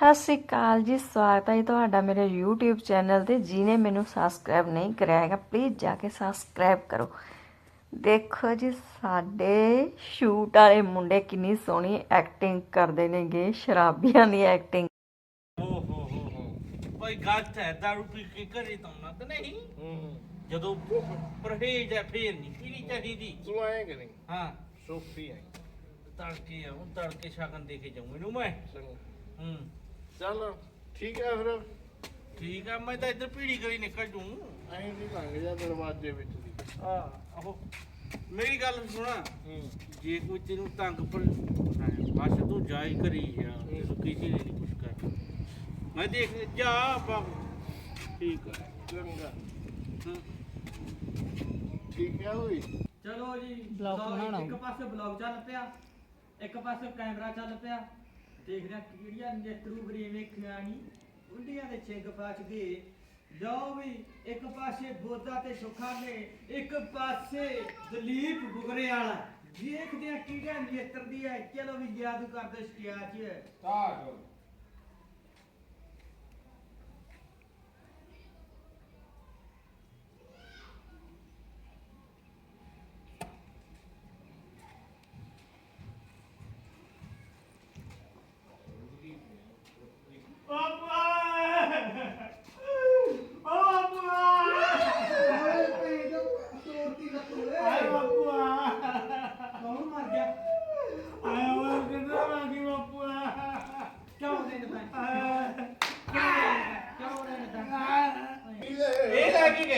ਸਤਿ ਸ਼੍ਰੀ ਅਕਾਲ ਜੀ ਸਵਾਗਤ ਹੈ ਤੁਹਾਡਾ ਮੇਰੇ YouTube ਚੈਨਲ ਤੇ ਜਿਹਨੇ ਮੈਨੂੰ ਸਬਸਕ੍ਰਾਈਬ ਨਹੀਂ ਕਰਿਆ ਹੈਗਾ ਪਲੀਜ਼ ਜਾ ਕੇ ਸਬਸਕ੍ਰਾਈਬ ਕਰੋ। ਦੇਖੋ ਜੀ ਸਾਡੇ ਸ਼ੂਟ ਵਾਲੇ ਮੁੰਡੇ ਕਿੰਨੀ ਸੋਹਣੀ ਐਕਟਿੰਗ ਕਰਦੇ ਨੇਗੇ ਸ਼ਰਾਬੀਆਂ ਦੀ ਐਕਟਿੰਗ ਓ ਹੋ ਹੋ ਹੋ ਭਾਈ ਗੱਤ ਹੈ ਦਾਰੂ ਪੀ ਕੇ ਘਰੇ ਤਾਂ ਨਾ ਤੇ ਨਹੀਂ। ਜਦੋਂ ਪਰਹੇਜ ਹੈ ਫੇਰ ਨਹੀਂ ਪੀਣੀ ਚਾਹੀਦੀ। ਤੂੰ ਆਏ ਕਿ ਨਹੀਂ? ਹਾਂ। ਸੋਫੀ ਆਈ। ਤੜਕੇ ਆ ਹੁਣ ਤੜਕੇ ਸ਼ਗਨ ਦੇ ਕੇ ਜਾਊਂ ਇਹਨੂੰ ਮੈਂ। ਹੂੰ। ਚੱਲ ਠੀਕ ਹੈ ਫਿਰ। ਠੀਕ ਆ ਮੈਂ ਤਾਂ ਇੱਧਰ ਪੀੜੀ ਕਰੀ ਨਿਕਲ ਜੂ। ਐਂ ਨਹੀਂ ਲੰਘ ਜਾ ਦਰਵਾਜ਼ੇ ਵਿੱਚ ਦੀ ਆ ਆਹੋ। ਮੇਰੀ ਗੱਲ ਸੁਣਾ। ਹੂੰ। ਜੇ ਕੋਈ ਤੈਨੂੰ ਤੰਗ ਪਰ ਬਸ ਤੂੰ ਜਾਈ ਕਰੀ ਆ ਤੈਨੂੰ ਕਿਸੇ ਨੇ ਨਹੀਂ ਕੁਛ ਕਰਨਾ ਮੈਂ ਦੇਖ ਜਾ ਬਾਬੂ ਠੀਕ ਆ। ਚੰਗਾ। ਹੂੰ। ਠੀਕ ਹੈ ਹੋਈ? ਚਲੋ ਜੀ ਬਣਾਉਣਾ। ਇੱਕ ਪਾਸੇ ਬਲੌਗ ਚੱਲ ਪਿਆ ਇੱਕ ਪਾਸੇ ਕੈਮਰਾ ਚੱਲ ਪਿਆ। ਦੇਖਦੇ ਕਿਹੜੀਆਂ ਨੇਤਰੂ ਗਰੀਵੇਂ ਖਿਆਣੀ ਉੱਡੀਆਂ ਦੇ ਛਿੱਗ ਪਚ ਲਓ ਵੀ ਇੱਕ ਪਾਸੇ ਬੋਦਾ ਤੇ ਸੁਖਾ ਨੇ ਇੱਕ ਪਾਸੇ ਦਲੀਪ ਬੁਗਰੇ ਵਾਲਾ। ਦੇਖਦੇ ਆ ਕਿਹੜਾ ਨੇਤਰ ਦੀ ਹੈ। ਚਲੋ ਵੀ ਜਾਦੂ ਕਰਦੇ ਸਟਿਆਚ ਕੌਣ ਮਰ ਗਿਆ ਕਿਉਂ ਦੇ ਨਦਾ ਕਿਉਂ ਦੇ ਨਦਾ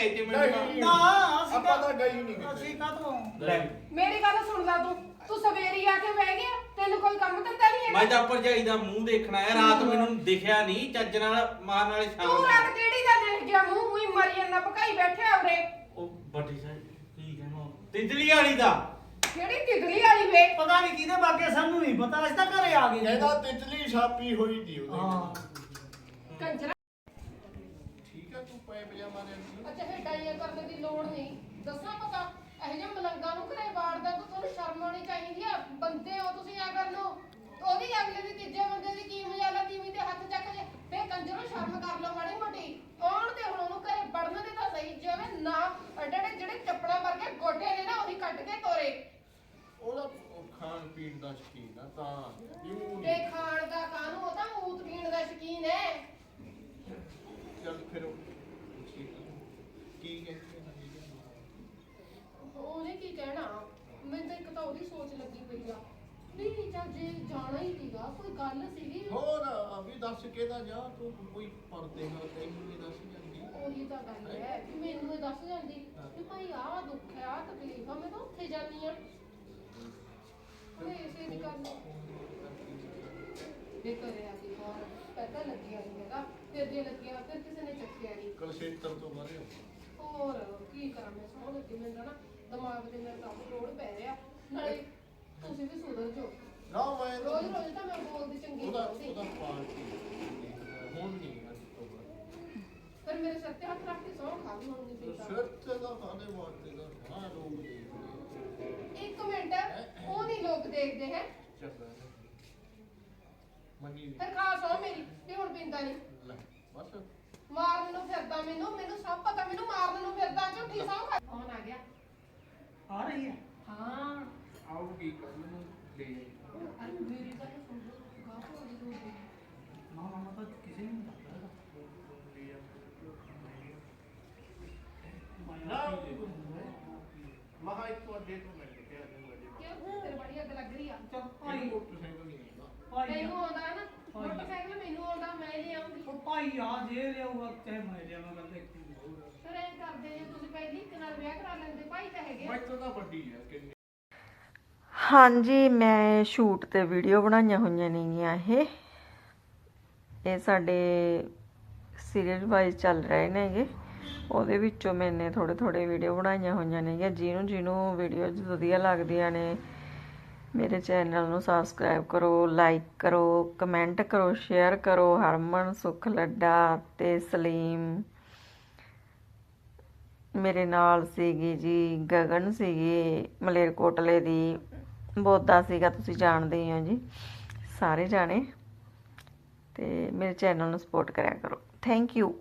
ਗਏ ਤੇ ਮੈਨੂੰ ਨਹੀਂ। ਨਾ, ਅਸੀਂ ਆਪਾਂ ਤਾਂ- ਤਾਂ ਗਈ ਨਹੀਂ ਅਸੀਂ ਕਿਤੇ ਕਾਹਤੋਂ? ਲੈ। ਮੇਰੀ ਗੱਲ ਸੁਣ ਲੈ ਤੂੰ। ਤੂੰ ਸਵੇਰੀ ਆ ਕੇ ਬਹਿ ਗਿਆ। ਤੈਨੂੰ ਕੋਈ ਕੰਮ ਧੰਦਾ ਨਹੀਂ ਮੈਂ ਹੈਗਾ ਤਾਂ ਭਰਜਾਈ ਦਾ ਮੂੰਹ ਦੇਖਣਾ ਹੈ। ਰਾਤ ਮੈਨੂੰ ਦਿਖਿਆ ਨਹੀਂ। ਚੱਜ ਨਾਲ ਮਾਰਨ ਵਾਲੇ ਤੂੰ ਸ਼ਾਮ ਰਾਤ ਕਿਹੜੀ ਦਾ ਦੇਖ ਗਿਆ? ਮੂੰਹ ਮੂੰਹ ਮਰੀ ਜਾਂਦਾ ਭਕਾਈ ਬੈਠਿਆ ਉਰੇ। ਉਹ ਵੱਡੀ ਸਾਹਿਬ ਕੀ ਕਹਿਣਾ? ਤਿਤਲੀ ਵਾਲੀ ਦਾ। ਕਿਹੜੀ ਤਿਗਲੀ ਵਾਲੀ ਵੇ? ਪਤਾ ਨਹੀਂ ਕਿਹਦੇ ਬਾਗੇ ਸਾਨੂੰ ਨਹੀਂ ਪਤਾ। ਅਸੀਂ ਤਾਂ ਘਰੇ ਆ ਗਏ। ਇਹਦਾ ਤਿਤਲੀ ਛਾਪੀ ਹੋਈ ਦੀ ਉਹਦੇ ਹਾਂ। ਕੰਜਰਾ ਠੀਕ ਹੈ ਤੂੰ ਪੈ ਪਜਾਮਾ ਦੇ ਅੰਦਰ ਅੱਛਾ ਹੇਡਾਈਆਂ ਕਰਨ ਦੀ ਲੋੜ ਨਹੀਂ। ਦੱਸਾਂ ਪਤਾ? ਇਹ ਜਿਹੇ ਮਲੰਗਾਂ ਨੂੰ ਘਰੇ ਵਾੜਦਾ ਤੂੰ ਤੁਹਾਨੂੰ ਸ਼ਰਮ ਆਉਣੀ ਚਾਹੀਦੀ ਆ। ਬੰਦੇ ਹੋ ਤੁਸੀਂ ਆ ਕਰ ਲੋ ਉਹਦੀ ਅਗਲੇ ਦੀ ਤੀਜੇ ਬੰਦੇ ਦੀ ਕੀ ਮਜਾਲਾ ਤੀਵੀਂ ਤੇ ਹੱਥ ਚੱਕ ਜੇ ਫੇ ਕੰਜਰੋਂ ਸ਼ਰਮ ਕਰ ਲਓ ਮਾੜੀ ਮੋਟੀ। ਆਉਣ ਤੇ ਹੁਣ ਉਹਨੂੰ ਘਰੇ ਵੜਨ ਦੇ ਤਾਂ ਸਹੀ ਜਿਵੇਂ ਨਾ ਅਡੜੇ ਜਿਹੜੇ ਚੱਪੜਾ ਵਰਗੇ ਗੋਡੇ ਨੇ ਨਾ ਉਹੀ ਕੱਟ ਕੇ ਤੋਰੇ। ਉਹਦਾ ਉਹ ਖਾਣ ਪੀਣ ਦਾ ਸ਼ਕੀਨ ਆ ਤਾਂ ਯੂ ਤੇ ਨਹੀਂ ਖਾਣ ਦਾ ਕਾਹਨੂੰ? ਉਹ ਤਾਂ ਮੂਤ ਪੀਣ ਦਾ ਸ਼ਕੀਨ ਹੈ। ਚੱਲ ਫਿਰ ਉਹ ਠੀਕ ਆ। ਕੀ ਕਹਿੰਦੀ ਹੈ ਉਹਨੇ ਕੀ ਕਹਿਣਾ? ਮੈਨੂੰ ਤਾਂ ਇੱਕ ਤਾਂ ਉਹਦੀ ਸੋਚ ਲੱਗੀ ਪਈ ਆ। ਵੀ ਚੱਲ ਜੇ ਜਾਣਾ ਹੀ ਸੀਗਾ ਕੋਈ ਗੱਲ ਸੀਗੀ? ਹੋਰ ਅਭੀ ਦੱਸ ਕੇ ਤਾਂ ਜਾ ਤੂੰ ਕੋਈ ਪਰਦੇ ਨਾਲ ਤੈਨੂੰ ਵੀ ਦੱਸ ਜਾਂਦੀ। ਉਹੀ ਤਾਂ ਗੱਲ ਹੈ ਕਿ ਮੈਨੂੰ ਇਹ ਦੱਸ ਜਾਂਦੀ ਕਿ ਭਾਈ ਆਹ ਦੁੱਖ ਹੈ ਆਹ ਤਕਲੀਫ ਆ ਮੈਂ ਤਾਂ ਉੱਥੇ ਜਾਨੀ ਆ ਕੋਈ ਇਸੇ ਦੀ ਗੱਲ ਇਹ ਕਰਿਆ ਕਿ ਹੋਰ ਪਤਾ ਲੱਗਿਆ ਨਹੀਂ ਹੈਗਾ ਫਿਰ ਜੇ ਲੱਗਿਆ ਫਿਰ ਕਿਸੇ ਨੇ ਚੱਕਿਆ ਨਹੀਂ ਕਲਸ਼ੇਤਰ ਤੋਂ ਬਾਰੇ ਹੋਰ ਕੀ ਕਰਾਂ ਮੈਂ ਸੌਂ ਲੱਗੀ ਮੈਨੂੰ ਨਾ ਦਿਮਾਗ ਤੇ ਮੇਰੇ ਕੰਮ ਲੋੜ ਪੈ ਰਿਹਾ। ਨਾਲੇ ਤੁਸੀਂ ਵੀ ਸੁਧਰ ਜਾਓ। ਨਾ ਮੈਂ ਰੋਜ਼ ਰੋਜ਼ ਤਾਂ ਮੈਂ ਬੋਲਦੀ ਚੰਗੀ ਉਹਦਾ ਨਹੀਂ ਉਹਦਾ ਹੁੰਦੀ ਪਾਰਟੀ ਹੁਣ ਨਹੀਂ ਅੱਜ ਤੋਂ ਬਾਅਦ ਪਰ ਮੇਰੇ ਸਿਰ ਤੇ ਹੱਥ ਰੱਖ ਕੇ ਸੌਂ ਖਾ ਵੀ ਹੁਣ ਨਹੀਂ ਪੀਤਾ। ਸਿਰ ਤੇ ਦਾ ਸਾਡੇ ਵਾਸਤੇ ਦਾ ਹਾਂ ਲੋਕ ਦੇਖਦੇ ਇੱਕ ਮਿੰਟ ਉਹ ਨਹੀਂ ਲੋਕ ਦੇਖਦੇ ਹੈ। ਚੱਲ ਮੰਨੀ। ਫਿਰ ਖਾ ਸੌ ਮੇਰੀ ਵੀ ਹੁਣ ਪੀਂਦਾ ਨਹੀਂ। ਨੂੰ ਫਿਰਦਾ ਮੈਨੂੰ ਮੈਨੂੰ ਸਭ ਪਤਾ ਮੈਨੂੰ ਮਾਰਨ ਨੂੰ ਫਿਰਦਾ ਝੂਠੀ ਸੌਂ ਖਾ ਕੌਣ ਆ ਗਿਆ? ਆ ਰਹੀ ਹੈ। ਹਾਂ। ਆਉਗੀ ਕੱਲ ਨੂੰ ਲੈ ਅਰੇ ਮੇਰੀ ਗੱਲ ਸੁਣ ਲਓ ਗਾਹ ਤੋਂ ਅੜੀ ਦੋ ਨਾ ਨਾ ਮੈਂ ਤਾਂ ਕਿਸੇ ਨੂੰ ਨਹੀਂ ਦੱਸਦਾ ਨਾ ਮਹਾ ਇੱਕ ਤੋਂ ਮਿਲ ਕੇ ਆ ਜਾਊਗਾ ਕਿਉਂ? ਤੇਰੇ ਬੜੀ ਅੱਗ ਲੱਗ ਰਹੀ ਆ। ਚੱਲ ਭਾਈ। ਮੋਟਰਸਾਈਕਲ ਨਹੀਂ ਆਉਂਦਾ। ਭਾਈ। ਤੈਨੂੰ ਆਉਂਦਾ ਹੈ ਨਾ ਭਾਈ। ਮੋਟਰਸਾਈਕਲ ਮੈਨੂੰ ਆਉਂਦਾ ਮੈਂ ਲੈ ਆਉਂਗੀ ਉਹ ਭਾਈ ਆ ਜੇ ਲਿਆਊਗਾ ਚਾਹੇ ਮੈਂ ਲਿਆਵਾਂ ਗੱਲ ਇੱਕ ਹੀ ਹੋਊਗਾ ਫਿਰ ਐਂ ਕਰਦੇ ਜੇ ਤੁਸੀਂ ਪਹਿਲੀ ਇੱਕ ਨਾਲ ਵਿਆਹ ਕਰਾ ਲੈਂਦੇ ਭਾਈ ਤਾਂ ਹੈਗੇ ਆ। ਮੈਂ ਤਾਂ ਵੱਡੀ ਹੈ ਕਿੰਨੀ? ਹਾਂਜੀ ਮੈਂ ਸ਼ੂਟ ਤੇ ਵੀਡੀਓ ਬਣਾਈਆਂ ਹੋਈਆਂ ਨੇਗੀਆਂ ਇਹ। ਇਹ ਸਾਡੇ ਸੀਰੀਅਲ ਵਾਈਜ਼ ਚੱਲ ਰਹੇ ਨੇਗੇ। ਉਹਦੇ ਵਿੱਚੋਂ ਮੈਨੇ ਥੋੜੇ ਥੋੜੇ ਵੀਡੀਓ ਬਣਾਈਆਂ ਹੋਈਆਂ ਨੇਗੀਆਂ। ਜਿਹਨੂੰ ਜਿਹਨੂੰ ਵੀਡੀਓਜ਼ ਵਧੀਆ ਲੱਗਦੀਆਂ ਨੇ ਮੇਰੇ ਚੈਨਲ ਨੂੰ ਸਬਸਕ੍ਰਾਈਬ ਕਰੋ ਲਾਈਕ ਕਰੋ ਕਮੈਂਟ ਕਰੋ ਸ਼ੇਅਰ ਕਰੋ। ਹਰਮਨ, ਸੁਖ, ਲੱਡਾ ਤੇ ਸਲੀਮ। ਮੇਰੇ ਨਾਲ ਸੀਗੀ ਜੀ ਗਗਨ ਸੀਗੀ, ਮਲੇਰਕੋਟਲੇ ਦੀ। ਬੋਦਾ ਸੀਗਾ, ਤੁਸੀਂ ਜਾਣਦੇ ਹੀ ਹੋ ਜੀ। ਸਾਰੇ ਜਾਣੇ। ਤੇ ਮੇਰੇ ਚੈਨਲ ਨੂੰ ਸਪੋਰਟ ਕਰਿਆ ਕਰੋ। Thank you